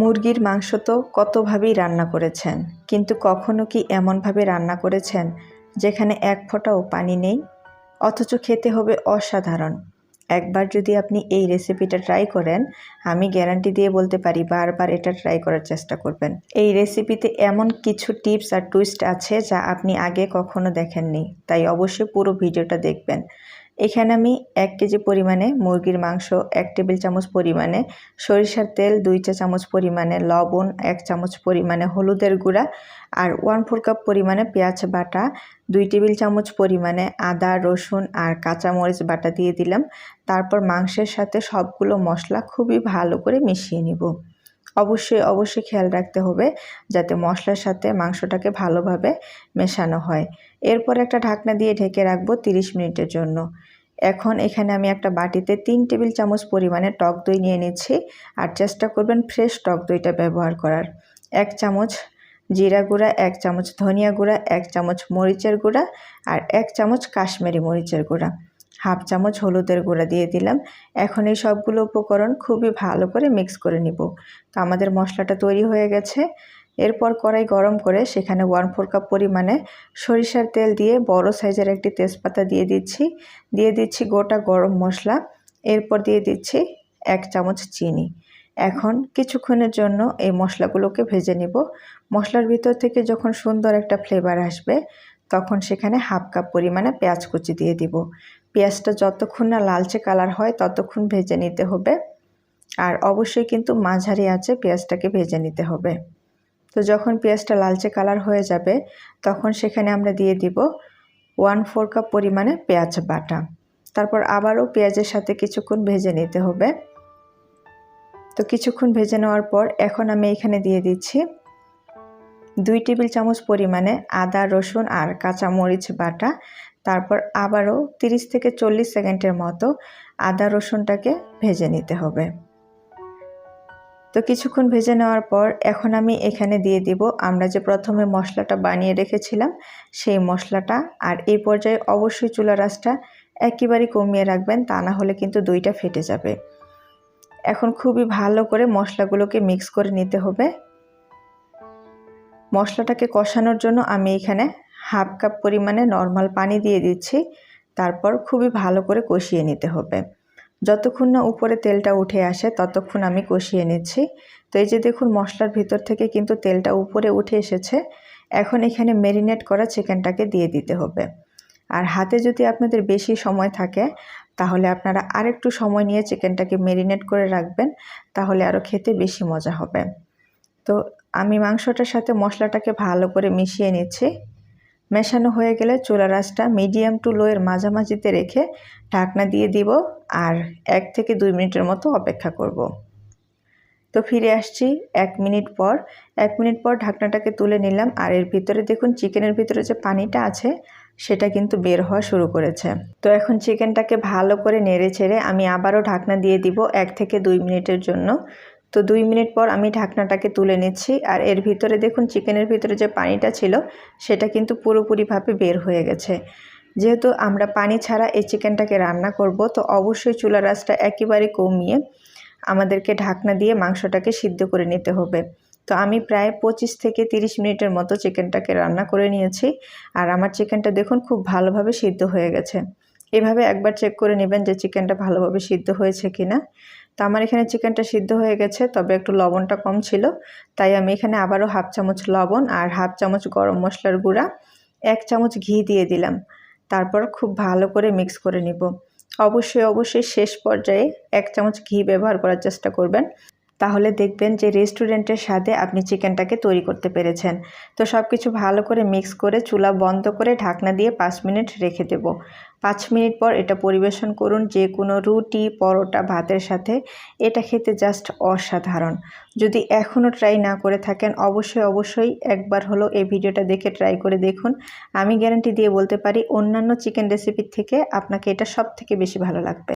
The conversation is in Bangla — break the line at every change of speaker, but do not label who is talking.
মুরগির মাংস তো কতভাবেই রান্না করেছেন, কিন্তু কখনো কি এমনভাবে রান্না করেছেন যেখানে এক ফোঁটাও পানি নেই? অথচ খেতে হবে অসাধারণ। একবার যদি আপনি এই রেসিপিটা ট্রাই করেন, আমি গ্যারান্টি দিয়ে বলতে পারি বারবার এটা ট্রাই করার চেষ্টা করবেন। এই রেসিপিতে এমন কিছু টিপস আর টুইস্ট আছে যা আপনি আগে কখনো দেখেননি, তাই অবশ্যই পুরো ভিডিওটা দেখবেন। এখানে আমি এক কেজি পরিমাণে মুরগির মাংস, এক টেবিল চামচ পরিমাণে সরিষার তেল, দুই চা চামচ পরিমাণে লবণ, এক চামচ পরিমাণে হলুদের গুঁড়া আর ওয়ান ফোর কাপ পরিমাণে পেঁয়াজ বাটা, দুই টেবিল চামচ পরিমাণে আদা, রসুন আর কাঁচামরিচ বাটা দিয়ে দিলাম। তারপর মাংসের সাথে সবগুলো মশলা খুবই ভালো করে মিশিয়ে নিব। অবশ্যই অবশ্যই খেয়াল রাখতে হবে যাতে মশলার সাথে মাংসটাকে ভালোভাবে মেশানো হয়। এরপর একটা ঢাকনা দিয়ে ঢেকে রাখব 30 মিনিটের জন্য। এখন এখানে আমি একটা বাটিতে তিন টেবিল চামচ পরিমাণে টক দই নিয়ে নিচ্ছি আর চেষ্টা করবেন ফ্রেশ টক দইটা ব্যবহার করার। এক চামচ জিরা গুঁড়া, এক চামচ ধনিয়া গুঁড়া, এক চামচ মরিচের গুঁড়া আর এক চামচ কাশ্মীরি মরিচের গুঁড়া। হাফ চামচ হলুদের গুঁড়া দিয়ে দিলাম। এখন এই সবগুলো উপকরণ খুবই ভালো করে মিক্স করে নিব। তো আমাদের মশলাটা তৈরি হয়ে গেছে। এরপর কড়াই গরম করে সেখানে ওয়ান ফোর কাপ পরিমাণে সরিষার তেল দিয়ে বড় সাইজের একটি তেজপাতা দিয়ে দিচ্ছি। দিয়ে দিচ্ছি গোটা গরম মশলা। এরপর দিয়ে দিচ্ছি এক চামচ চিনি। এখন কিছুক্ষণের জন্য এই মশলাগুলোকে ভেজে নিব। মশলার ভিতর থেকে যখন সুন্দর একটা ফ্লেভার আসবে, তখন সেখানে হাফ কাপ পরিমাণে পেঁয়াজ কুচি দিয়ে দিব। পেঁয়াজটা যতক্ষণ না লালচে কালার হয়, ততক্ষণ ভেজে নিতে হবে। আর অবশ্যই কিন্তু মাঝারি আছে পেঁয়াজটাকে ভেজে নিতে হবে। তো যখন পেঁয়াজটা লালচে কালার হয়ে যাবে, তখন সেখানে আমরা দিয়ে দিব ওয়ান ফোর কাপ পরিমাণে পেঁয়াজ বাটা। তারপর আবারও পেঁয়াজের সাথে কিছুক্ষণ ভেজে নিতে হবে। তো কিছুক্ষণ ভেজে নেওয়ার পর এখন আমি এখানে দিয়ে দিচ্ছি দুই টেবিল চামচ পরিমাণে আদা, রসুন আর কাঁচা মরিচ বাটা, তারপর আবারও 30 থেকে চল্লিশ সেকেন্ডের মতো আদা, রসুনটাকে ভেজে নিতে হবে। তো কিছুক্ষণ ভেজে নেওয়ার পর এখন আমি এখানে দিয়ে দিব, আমরা যে প্রথমে মশলাটা বানিয়ে রেখেছিলাম, সেই মশলাটা। আর এই পর্যায়ে অবশ্যই চুলা রাসটা একেবারেই কমিয়ে রাখবেন, তা না হলে কিন্তু দইটা ফেটে যাবে। এখন খুবই ভালো করে মশলাগুলোকে মিক্স করে নিতে হবে। মশলাটাকে কষানোর জন্য আমি এখানে হাফ কাপ পরিমাণে নর্মাল পানি দিয়ে দিচ্ছি। তারপর খুবই ভালো করে কষিয়ে নিতে হবে। যতক্ষণ না উপরে তেলটা উঠে আসে, ততক্ষণ আমি কষিয়ে নিচ্ছি। তো এই যে দেখুন, মশলার ভিতর থেকে কিন্তু তেলটা উপরে উঠে এসেছে। এখন এখানে ম্যারিনেট করা চিকেনটাকে দিয়ে দিতে হবে। আর হাতে যদি আপনাদের বেশি সময় থাকে, তাহলে আপনারা আরেকটু সময় নিয়ে চিকেনটাকে ম্যারিনেট করে রাখবেন, তাহলে আরও খেতে বেশি মজা হবে। তো আমি মাংসটার সাথে মশলাটাকে ভালো করে মিশিয়ে নিচ্ছি। মেশানো হয়ে গেলে চুলা রাসটা মিডিয়াম টু লোয়ের মাঝামাঝিতে রেখে ঢাকনা দিয়ে দিব আর এক থেকে দুই মিনিটের মতো অপেক্ষা করব। তো ফিরে আসছি এক মিনিট পর। এক মিনিট পর ঢাকনাটাকে তুলে নিলাম আর এর ভিতরে দেখুন চিকেনের ভিতরে যে পানিটা আছে, সেটা কিন্তু বের হওয়া শুরু করেছে। তো এখন চিকেনটাকে ভালো করে নেড়ে ছেড়ে আমি আবারও ঢাকনা দিয়ে দিব এক থেকে দুই মিনিটের জন্য। তো দুই মিনিট পর আমি ঢাকনাটাকে তুলে নিচ্ছি। আর এর ভিতরে দেখুন, চিকেনের ভিতরে যে পানিটা ছিল, সেটা কিন্তু পুরোপুরিভাবে বের হয়ে গেছে। যেহেতু আমরা পানি ছাড়া এই চিকেনটাকে রান্না করব, তো অবশ্যই চুলা রাসটা একেবারে কমিয়ে আমাদেরকে ঢাকনা দিয়ে মাংসটাকে সিদ্ধ করে নিতে হবে। তো আমি প্রায় পঁচিশ থেকে তিরিশ মিনিটের মতো চিকেনটাকে রান্না করে নিয়েছি। আর আমার চিকেনটা দেখুন, খুব ভালোভাবে সিদ্ধ হয়ে গেছে। এভাবে একবার চেক করে নেবেন যে চিকেনটা ভালোভাবে সিদ্ধ হয়েছে কিনা। তো আমার এখানে চিকেনটা সিদ্ধ হয়ে গেছে, তবে একটু লবণটা কম ছিল। তাই আমি এখানে আবারও হাফ চামচ লবণ আর হাফ চামচ গরম মশলার গুঁড়া, এক চামচ ঘি দিয়ে দিলাম। তারপর খুব ভালো করে মিক্স করে নিব। অবশ্যই অবশ্যই শেষ পর্যায়ে এক চামচ ঘি ব্যবহার করার চেষ্টা করবেন। তাহলে দেখবেন যে রেস্টুরেন্টের স্বাদে আপনি চিকেনটাকে তৈরি করতে পেরেছেন। তো সব কিছু ভালো করে মিক্স করে চুলা বন্ধ করে ঢাকনা দিয়ে পাঁচ মিনিট রেখে দেব। পাঁচ মিনিট পর এটা পরিবেশন করুন যে কোনো রুটি, পরোটা, ভাতের সাথে। এটা খেতে জাস্ট অসাধারণ। যদি এখনও ট্রাই না করে থাকেন, অবশ্যই অবশ্যই একবার হলো এই ভিডিওটা দেখে ট্রাই করে দেখুন। আমি গ্যারান্টি দিয়ে বলতে পারি, অন্যান্য চিকেন রেসিপির থেকে আপনাকে এটা সব থেকে বেশি ভালো লাগবে।